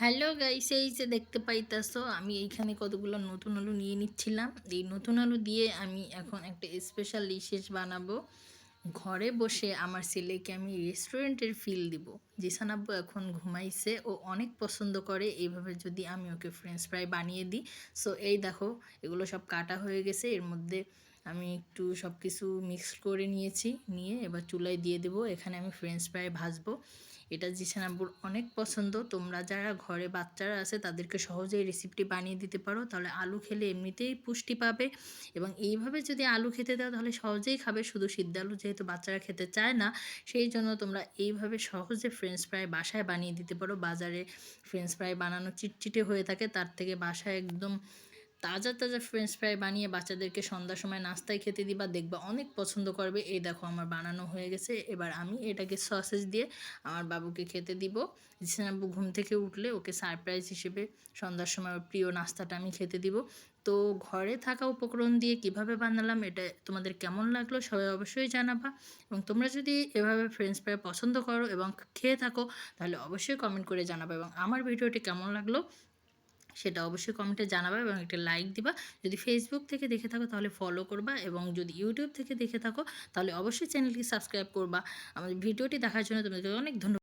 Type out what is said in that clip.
Hello guys এই যে দেখতে পাইতাছো, আমি এইখানে কতগুলো নতুন আলু নিয়ে নিচ্ছিলাম। এই নতুন আলু দিয়ে আমি এখন একটা স্পেশাল ডিশেস বানাবো। ঘরে বসে আমার ছেলেকে আমি রেস্টুরেন্টের ফিল দিব। জিসান আব্বু এখন ঘুমাইছে, ও অনেক পছন্দ করে, এইভাবে যদি আমি ওকে ফ্রেঞ্চ ফ্রাই বানিয়ে দিই। সো এই দেখো, এগুলো সব কাটা হয়ে গেছে, এর মধ্যে আমি একটু সব কিছু মিক্স করে নিয়েছি, নিয়ে এবার চুলায় দিয়ে দেবো। এখানে আমি ফ্রেঞ্চ ফ্রাই ভাজবো। এটা জিসান আব্বুর অনেক পছন্দ। তোমরা যারা ঘরে বাচ্চারা আছে, তাদেরকে সহজেই রেসিপিটি বানিয়ে দিতে পারো। তাহলে আলু খেলে এমনিতেই পুষ্টি পাবে এবং এইভাবে যদি আলু খেতে দাও, তাহলে সহজেই খাবে। শুধু সিদ্ধ আলু যেহেতু বাচ্চারা খেতে চায় না, সেই জন্য তোমরা এইভাবে সহজে ফ্রেঞ্চ ফ্রাই বাসায় বানিয়ে দিতে পারো। বাজারে ফ্রেঞ্চ ফ্রাই বানানো চিটচিটে হয়ে থাকে, তার থেকে বাসায় একদম তাজা তাজা ফ্রেঞ্চ ফ্রাই বানিয়ে বাচ্চাদেরকে সন্ধ্যার সময় নাস্তায় খেতে দিবা, দেখবা অনেক পছন্দ করবে। এই দেখো আমার বানানো হয়ে গেছে। এবার আমি এটাকে সসেজ দিয়ে আমার বাবুকে খেতে দিব। জিসানাবু ঘুম থেকে উঠলে ওকে সারপ্রাইজ হিসেবে সন্ধ্যার সময় ওর প্রিয় নাস্তাটা আমি খেতে দিব। তো ঘরে থাকা উপকরণ দিয়ে কীভাবে বানালাম, এটা তোমাদের কেমন লাগল সবাই অবশ্যই জানাবা। এবং তোমরা যদি এভাবে ফ্রেঞ্চ ফ্রাই পছন্দ করো এবং খেয়ে থাকো, তাহলে অবশ্যই কমেন্ট করে জানাবা। এবং আমার ভিডিওটি কেমন লাগল সেটা অবশ্যই কমেন্টে জানাবা এবং একটা লাইক দিবা। যদি ফেসবুক থেকে দেখে থাকো তাহলে ফলো করবা এবং যদি ইউটিউব থেকে দেখে থাকো তাহলে অবশ্যই চ্যানেলটি সাবস্ক্রাইব করবা। আমাদের ভিডিওটি দেখার জন্য তোমাদের অনেক ধন্যবাদ।